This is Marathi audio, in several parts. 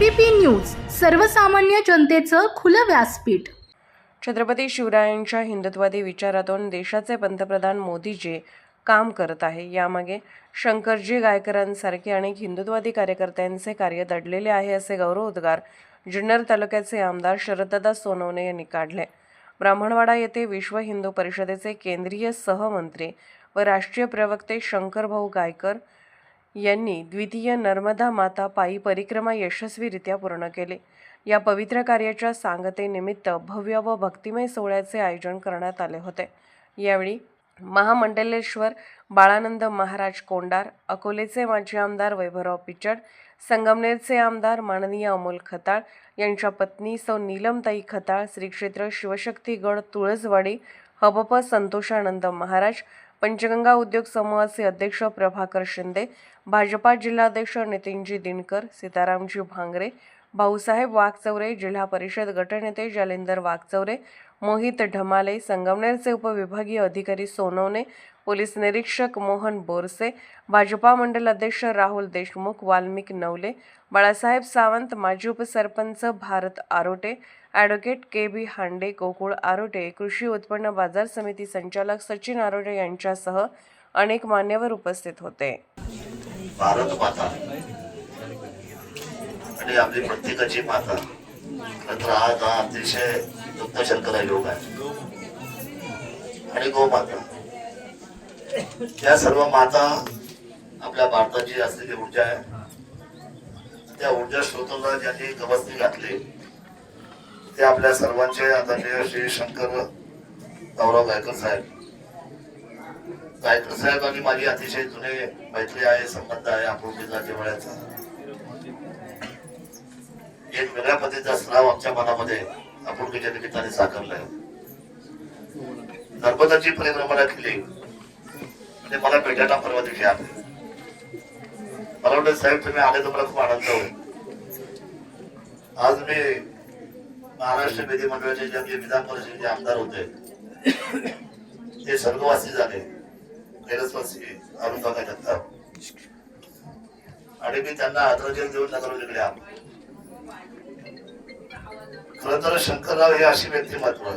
एबीपी न्यूज सर्वसामान्य जनतेचं खुलं व्यासपीठ. छत्रपती शिवरायांच्या हिंदुत्वादी विचारातून देशाचे पंतप्रधान मोदीजी काम करत आहे. यामागे शंकरजी गायकरांसारखे अनेक हिंदुत्वादी कार्यकर्त्यांचे कार्य दडलेले आहे असे गौरवोद्गार जुन्नर तालुक्याचे आमदार शरददादा सोनवणे यांनी काढले. ब्राह्मणवाडा येथे विश्व हिंदू परिषदेचे केंद्रीय सहमंत्री व राष्ट्रीय प्रवक्ते शंकरभाऊ गायकर यांनी द्वितीय नर्मदा माता पायी परिक्रमा यशस्वीरित्या पूर्ण केली. या पवित्र कार्याच्या सांगतेनिमित्त भव्य व भक्तिमय सोहळ्याचे आयोजन करण्यात आले होते. यावेळी महामंडलेश्वर बाळानंद महाराज कोंडार अकोलेचे माजी आमदार वैभवराव पिचड संगमनेरचे आमदार माननीय अमोल खताळ यांच्या पत्नी सौ नीलमताई खताळ श्री क्षेत्र शिवशक्तीगड तुळसवाडी हबप संतोषानंद महाराज पंचगंगा उद्योग समूहाचे अध्यक्ष प्रभाकर शिंदे भाजपा जिल्हाध्यक्ष नितीनजी दिनकर सीतारामजी भांगरे भाऊसाहेब वाघचौरे जिल्हा परिषद गटनेते जालिंदर वाघचौरे मोहित ढमाले संगमनेरचे उपविभागीय अधिकारी सोनवणे पोलीस निरीक्षक मोहन बोरसे भाजपा मंडल अध्यक्ष राहुल देशमुख वाल्मिक नवले बाळासाहेब सावंत माजी उपसरपंच Bharat Arote advocate K B Hande Gokul Arote कृषी उत्पन्न बाजार समिती संचालक सचिन आरोटे यांच्यासह अनेक मान्यवर उपस्थित होते. भारत माता. आणि आपली प्रत्येकाची माता. खरं आज हा अतिशय दुःखशंकरा योग आहे. आणि गोमाता या सर्व माता आपल्या भारताची असलेली ऊर्जा आहे. त्या ऊर्जा स्रोताला ज्यांनी गवसणी घातली ते आपल्या सर्वांचे आदरणीय श्री शंकर गौरव गायकर साहेब. गायकर साहेब आणि माझी अतिशय जुने मैत्री आहे संबंध आहे आपुलकीचा जिव्हाळ्याचा. एक वेगळ्या पद्धतीचा स्राव आमच्या मनामध्ये आपुलकीच्या निमित्ताने साकारलाय. नर्मदाची परिक्रमा केली. ते मला भेटायला परवा दिवशी आले. मला वाटतं साहेब तुम्ही आले तर मला खूप आनंद होईल. आज मी महाराष्ट्र विधिमंडळाचे जे आमचे विधान परिषदेचे आमदार होते ते स्वर्गवासी झाले. कैलसवासी अरुण काका जगताप आणि मी त्यांना आदरांजली देऊन नगर निघल्या खर तर शंकरराव हे अशी व्यक्तिमत्व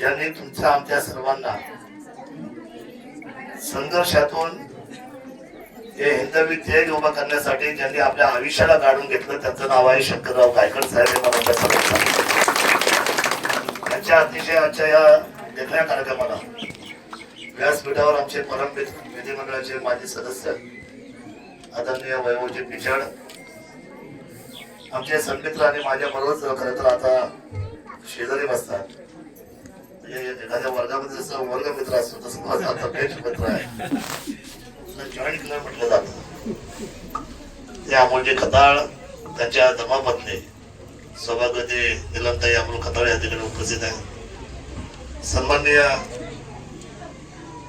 यांनी तुमच्या आमच्या सर्वांना संघर्षातून हे हिंदवी तेज उभा करण्यासाठी ज्यांनी आपल्या आयुष्याला काढून घेतलं त्यांचं नाव आहे शंकरराव गायकड साहेब मला त्यांच्या अतिशय आजच्या या देखण्या कार्यक्रमाला व्यासपीठावर आमचे परम विधिमंडळाचे माजी सदस्य आदरणीय वैभवजी पिचड आमचे संगीत आणि माझ्या बरोबर खरं तर आता शेजारी बसतात. म्हणजे एखाद्या वर्गामध्ये जसं वर्ग मित्र असतो तसं माझा आता बेस्ट मित्र आहे जॉईंट क्लब म्हटलं जात ते अमोलजी खताळ त्यांच्या धर्मपत्नी सौभाग्यवती निलमताई अमोल खताळ या ठिकाणी उपस्थित आहे सन्माननीय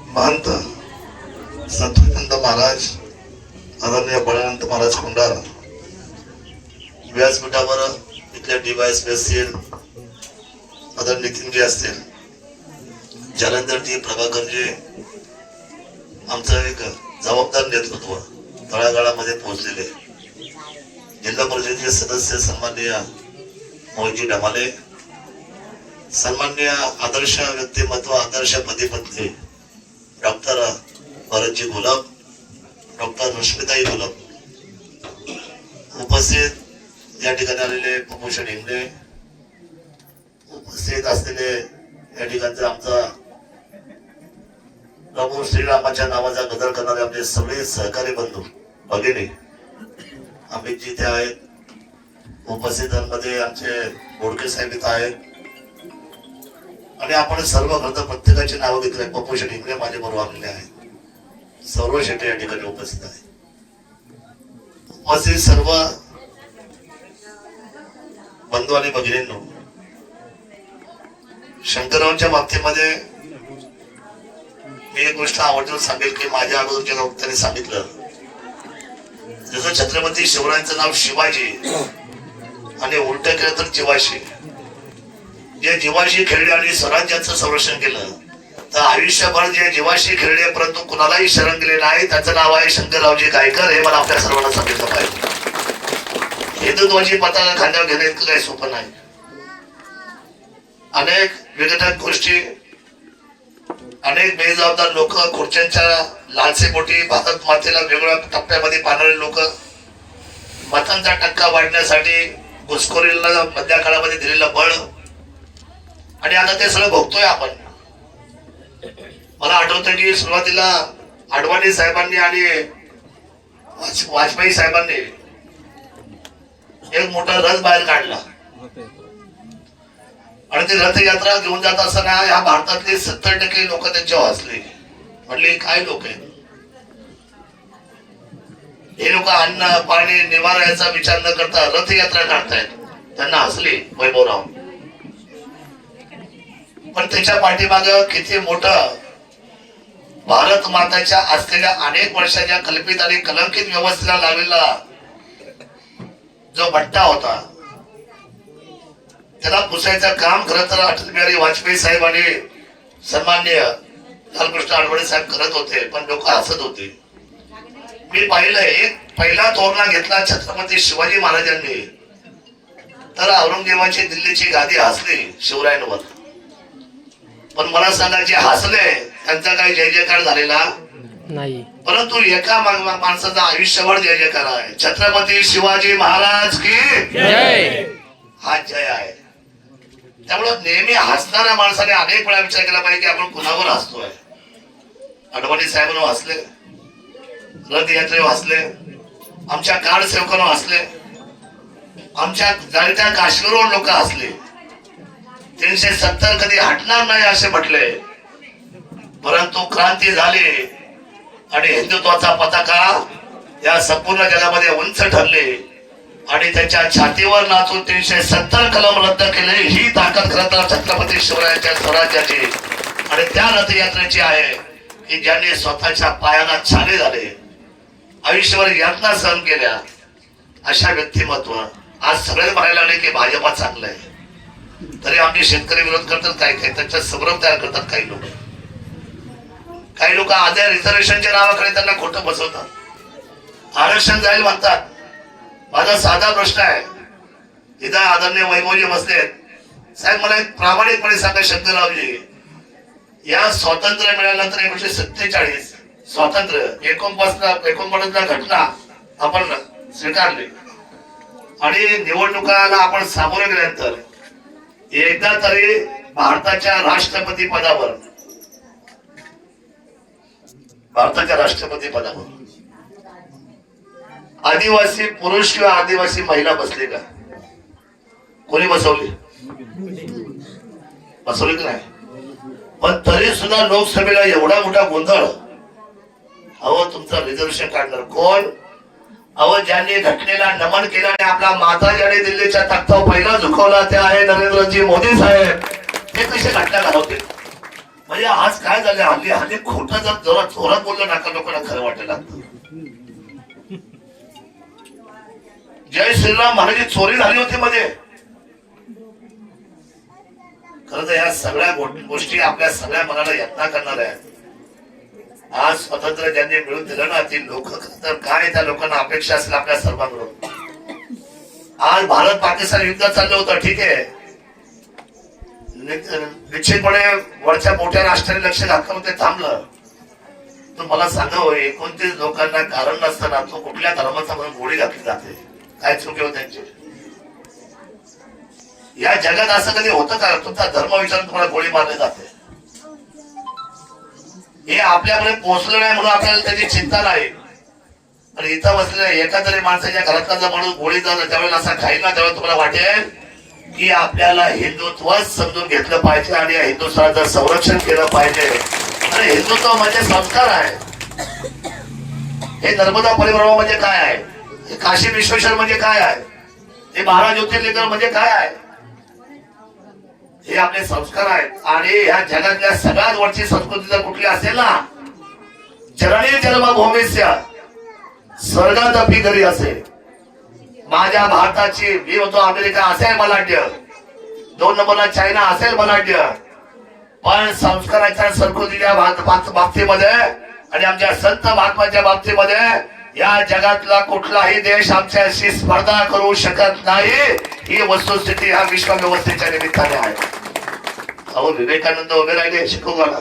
महंत संतोषनंद महाराज आदरणीय बळनंत महाराज कुंडार व्यासपीठावर इथले डिवायस असतील आदर नितीनजी असतील जालंधरजी प्रभाकरजी आमचं एक जबाबदार नेतृत्व तळागाळामध्ये पोहोचलेले. जिल्हा परिषदेचे सदस्य सन्माननीय मोहनजी डमाले सन्माननीय आदर्श व्यक्तिमत्व आदर्श पतीपत्नी डॉक्टर भरतजी गुलाब डॉक्टर रश्मिताई गुलाब उपस्थित या ठिकाणी आलेले प्रमोशन इंगळे उपस्थित असलेले या ठिकाणचा आमचा प्रभू श्रीरामाच्या नावाचा गदर करणारे आपले सगळे सहकारी बंधू भगिनी आम्ही जिथे आहेत उपस्थितांमध्ये आमचे बोडके साहेब इथं आहेत. आणि आपण सर्व ग्रंथ प्रत्येकाची नावं घेतले पप्पू शेट्टी माझे बरोबर आलेले आहेत. सर्व शेट्टी या ठिकाणी उपस्थित आहे उपस्थित सर्व बंधू आणि भगिनींनो शंकररावांच्या बाबतीमध्ये मी एक गोष्ट आवर्जून सांगेल की माझ्या अगोदरच्या वक्त्याने सांगितलं जसं छत्रपती शिवरायांचं नाव शिवाजी आणि उलट केलं तर जिवाशी. जे जीवाशी खेळले आणि स्वराज्याचं संरक्षण केलं तर आयुष्यभर जे जीवाशी खेळले परंतु कुणालाही शरण गेले नाही त्याचं नाव आहे शंकररावजी गायकर हे मला आपल्या सर्वांना सांगितलं पाहिजे हिंदुत्वाची पताका खांद्यावर घेणे इतकं काही सोपं नाही. अनेक विघटक गोष्टी अनेक बेजबाबदार लोक खुर्च्यांच्या लालसेपोटी भारत मातेला वेगवेगळ्या टप्प्यामध्ये पाहणारे लोक. मतांचा टक्का वाढण्यासाठी घुसखोरीला मधल्या काळामध्ये दिलेलं बळ. आणि आता ते सगळं भोगतोय आपण. मला आठवतं की सुरुवातीला आडवाणी साहेबांनी आणि वाजपेयी साहेबांनी एक मोठा रथ बाहेर काढला. आणि ते रथयात्रा घेऊन जात असताना ह्या भारतातले सत्तर टक्के लोक त्यांच्यावर वाचले. म्हणले काय लोक आहेत? हे लोक अन्न पाणी निवारा याचा विचार न करता रथयात्रा काढतायत. त्यांना हसले वैभवराव. पण त्याच्या पाठीमाग किती मोठ भारत माताच्या असलेल्या अनेक वर्षाच्या कल्पित आणि कलंकित व्यवस्थेला लावलेला जो भट्टा होता त्याला पुसायचं काम खरं तर अटल बिहारी वाजपेयी साहेब आणि सन्मान्य लालकृष्ण आडवळे साहेब करत होते पण लोक हसत होते. मी पाहिलं एक पहिला तोरणा घेतला छत्रपती शिवाजी महाराजांनी. तर औरंगजेबाची दिल्लीची गादी हसली शिवरायांवर. पण मला सांगा जे हसले त्यांचा काही जय जयकार झालेला? नाही. परंतु एका माणसाचा आयुष्यभर जय जयकार आहे. छत्रपती शिवाजी महाराज की जय! हा जय आहे. त्यामुळे नेहमी हसणाऱ्या माणसाने अनेक वेळा विचार केला पाहिजे की आपण कुणावर हसतोय? अडवाणी साहेबांनो हसले. रथयात्रे हसले. आमच्या कार सेवकांना हसले. आमच्या जाणत्या काश्मीरवर लोक हसले. तीनशे सत्तर कधी हटणार नाही असे म्हटले. परंतु क्रांती झाली आणि हिंदुत्वाचा पताका या संपूर्ण जगामध्ये उंच ठरले. आणि त्याच्या छातीवर नाचून तीनशे सत्तर कलम रद्द केले. ही ताकद खरं तर छत्रपती शिवरायांच्या स्वराज्याची. आणि त्या रथयात्रेची आहे की ज्यांनी स्वतःच्या पायाला छाले झाले आयुष्यभर यातना सहन केल्या. अशा व्यक्तिमत्व आज सगळे म्हणायला लागले की भाजपा चांगलं आहे. तरी आमचे शेतकरी विरोध करतात काही काही. त्यांच्या संभ्रम तयार करतात काही लोक. काही लोक आज रिझर्वेशनच्या नावाकडे त्यांना खोटं बसवतात. आरक्षण जाईल म्हणतात माझा साधा प्रश्न आहे. इथं आदरणीय वैभवजी बसलेत. साहेब मला एक प्रामाणिकपणे सांगा शंकररावजी या स्वातंत्र्य मिळाल्यानंतर एकोणीशे सत्तेचाळीस स्वातंत्र्य एकोणपासला एकोणपन्नासला घटना आपण स्वीकारली. आणि निवडणुकाला आपण सामोरे गेल्यानंतर एकदा तरी भारताच्या राष्ट्रपती पदावर भारताच्या राष्ट्रपती पदावर आदिवासी पुरुष किंवा आदिवासी महिला बसली का? कोणी बसवली? बसवली की नाही? पण तरी सुद्धा लोकसभेला एवढा मोठा गोंधळ. अहो तुमचं रिझर्वेशन काढणार कोण? अहो ज्यांनी घटनेला नमन केलं आणि आपला माता ज्याने दिल्लीच्या तख्तावर पहिला झुकवला ते आहे नरेंद्रजी मोदी साहेब. ते कसे घटना घालवते म्हणजे आज काय झालं? हल्ली हल्ली खोटं जर जोरात जोरात बोललं नाका लोकांना खरं वाटायला लागतं जय श्रीराम महाराजी चोरी झाली होती मध्ये. खरं तर या सगळ्या गोष्टी आपल्या सगळ्या मनाला यत्ना करणार आहेत. आज स्वातंत्र्य ज्यांनी मिळून दिलं ना ती लोक तर काय त्या लोकांना अपेक्षा असेल आपल्या सर्वांकडून आज भारत पाकिस्तान युद्ध चाललं होतं ठीक आहे. निश्चितपणे वरच्या मोठ्या राष्ट्राने लक्ष घातलं ते थांबलं. तर मला सांगावं हो, एकोणतीस लोकांना कारण नसताना तो कुठल्या धर्माचा म्हणून गोळी घातली जाते? काय चुकी होत त्यांचे? या जगात असं कधी होतं का? तुमचा धर्म विचारून तुम्हाला गोळी मारली जाते. हे आपल्याकडे पोहोचलं नाही म्हणून आपल्याला त्याची चिंता नाही. पण इथं बसलेल्या एका तरी माणसाच्या घरातला जर माणूस गोळी झाला त्यावेळेला असा खाईल ना त्यावेळेला तुम्हाला वाटेल की आपल्याला हिंदुत्वच समजून घेतलं पाहिजे आणि या हिंदुस्थानाचं संरक्षण केलं पाहिजे. आणि हिंदुत्व म्हणजे संस्कार आहे. हे नर्मदा परिभ्रमा म्हणजे काय आहे? काशी विश्वेश्वर म्हणजे काय आहे? हे बारा ज्योतिर्लिंग म्हणजे काय आहे? हे आपले संस्कार आहेत. आणि ह्या जगातल्या सगळ्यात वरची संस्कृती जर कुठली असेल ना जननी जन्मभूमीस्य स्वर्गात अपी घरी असेल. माझ्या भारताची मी होतो अमेरिका असेल बलाढ्य दोन नंबरला चायना असेल बलाढ्य पण संस्काराच्या संस्कृतीच्या बाबतीमध्ये आणि आमच्या संत महात्माच्या बाबतीमध्ये या जगातला कुठलाही देश आमच्याशी स्पर्धा करू शकत नाही. ही वस्तुस्थिती ह्या विश्व व्यवस्थेच्या निमित्ताने आहे. अहो विवेकानंद उभे राहिले शिकू मला.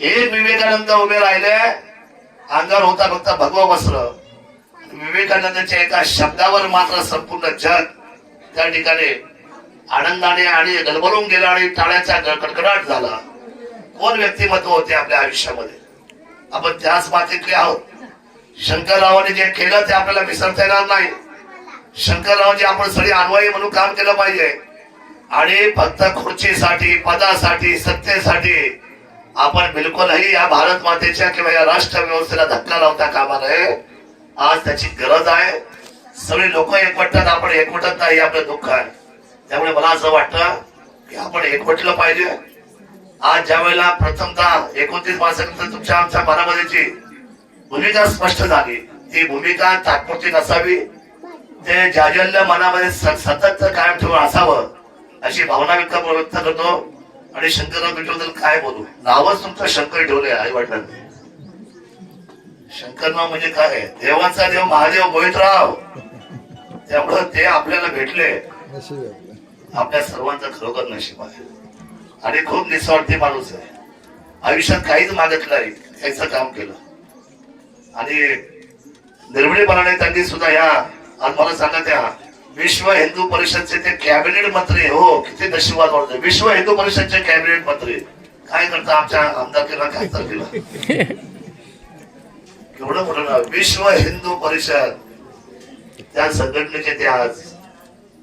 एक विवेकानंद उभे राहिले अंगावर होता फक्त भगवा वस्त्र. विवेकानंदाच्या एका शब्दावर मात्र संपूर्ण जग त्या ठिकाणी आनंदाने आणि गलबलून गेला आणि टाळ्याचा कडकडाट झाला. कोण व्यक्तिमत्व होते आपल्या आयुष्यामध्ये? आपण त्याच मातीतले आहोत. शंकररावांनी जे केलं ते आपल्याला विसरता येणार नाही. शंकररावांची आपण सगळी अन्वयी म्हणून काम केलं पाहिजे. आणि फक्त खुर्चीसाठी पदासाठी सत्तेसाठी आपण बिलकुलही या भारत मातेच्या किंवा या राष्ट्र व्यवस्थेला धक्का लावता कामा नये. आज त्याची गरज आहे. सगळे लोक एकवटतात आपण एकवटत नाही आपलं दुःख आहे. त्यामुळे मला असं वाटतं की आपण एकवटलं पाहिजे. आज ज्या वेळेला प्रथमतः एकोणतीस मार्चानंतर तुमच्या आमच्या मनामध्येची भूमिका स्पष्ट झाली ती भूमिका तात्पुरती नसावी. ते जाजल्य मनामध्ये सतत कायम ठेवून असावं अशी भावना व्यक्त व्यक्त करतो. आणि शंकरराव तुमच्याबद्दल काय बोलू? नावच तुमचं शंकर ठेवलंय आई वडिलांनी. शंकरराव म्हणजे काय? देवाचा देव महादेव गोविंदराव. त्यामुळं ते आपल्याला भेटले. आपल्या सर्वांचं खरोखर नशीब आहे. आणि खूप निस्वार्थी माणूस आहे. आयुष्यात काहीच मागत नाही. याचं काम केलं. आणि निर्भीडपणाने त्यांनी सुद्धा ह्या आज मला सांगा त्या विश्व हिंदू परिषदचे ते कॅबिनेट मंत्री हो किती नशिबात वाढते विश्व हिंदू परिषदचे कॅबिनेट मंत्री. काय करता आमच्या आमदारकीला खासदार केला केवढं मोठं विश्व हिंदू परिषद. त्या संघटनेचे ते आज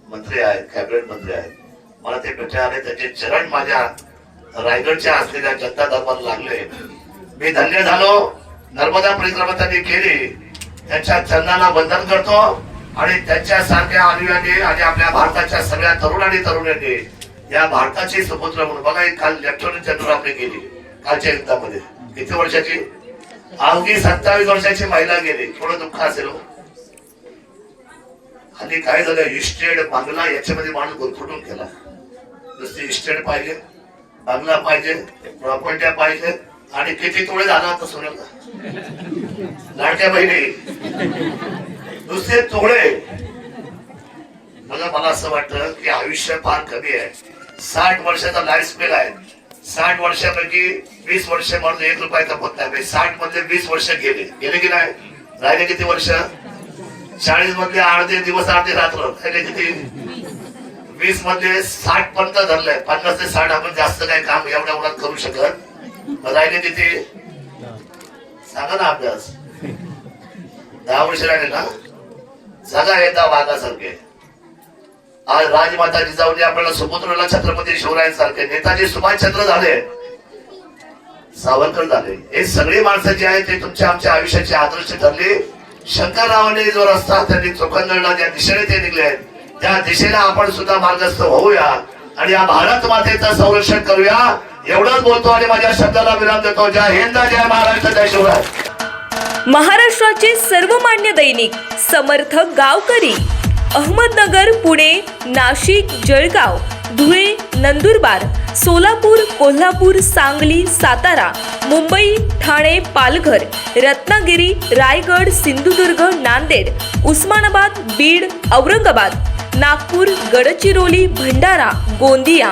मंत्री आहेत कॅबिनेट मंत्री आहेत. मला ते भेटे त्याचे चरण माझ्या रायगडच्या असलेल्या जनता दरबार लागले. मी धन्य झालो. नर्मदा परिक्रमा त्यांनी केली त्यांच्या चरणाला वंदन करतो आणि त्यांच्या सारख्या अनुयाने आणि आपल्या भारताच्या सगळ्या तरुण आणि तरुणांनी या भारताची सुपुत्र म्हणून बघा एक काल लेफ्टनंट जनरल आपली गेली कालच्या युद्धामध्ये. किती वर्षाची? अवघी सत्तावीस वर्षाची महिला गेली. थोडं दुःख असेल हो. आणि काय झालं इस्टेट बांगला याच्यामध्ये माणूस गुरफुटून गेला. नुसती इस्टेट पाहिजे बांगला पाहिजे प्रॉपर्ट्या पाहिजे आणि किती तोळे झाला होता सोन्याचा लाडक्या बहिणी नुसते तोळे. मला मला असं वाटतं की आयुष्य फार कमी आहे. साठ वर्षाचा लाईफ स्पेल आहे. साठ वर्षापैकी वीस वर्ष म्हणून एक रुपयाचा पत्ता नाही. म्हणजे साठ मधले वीस वर्ष गेले. गेले की नाही? राहिले किती वर्ष? चाळीस मधले अर्धे दिवस अर्धे रात्र. राहिले किती? वीस मधले साठ पर्यंत धरलंय. पन्नास ते साठ आपण जास्त काही काम एवढ्या एवढ्यात करू शकत राहिले तिथे सांगा ना अभ्यास. दहा वर्ष राहिले ना? जागा येता वाघासारखे. आज राजमाता जिजाऊने आपल्याला सुपुत्रला छत्रपती शिवरायांसारखे. नेताजी सुभाषचंद्र झाले. सावरकर झाले. हे सगळी माणसं जी आहेत ते तुमच्या आमच्या आयुष्याचे आदर्श ठरले. शंकररावांनी जो रस्ता त्यांनी चोखंदळला ज्या दिशेने ते निघले आहेत, त्या दिशेला आपण सुद्धा मार्गस्थ होऊया. आणि या भारत मातेचं संरक्षण करूया. एवढंच बोलतो आणि माझ्या शब्दाला विराम देतो. जय हिंद जय महाराष्ट्र जय शिवराय. महाराष्ट्राचे सर्वमान्य दैनिक समर्थ गावकरी अहमदनगर पुणे नाशिक जळगाव धुळे नंदुरबार सोलापूर कोल्हापूर सांगली सातारा मुंबई ठाणे पालघर रत्नागिरी रायगड सिंधुदुर्ग नांदेड उस्मानाबाद बीड औरंगाबाद नागपूर गडचिरोली भंडारा गोंदिया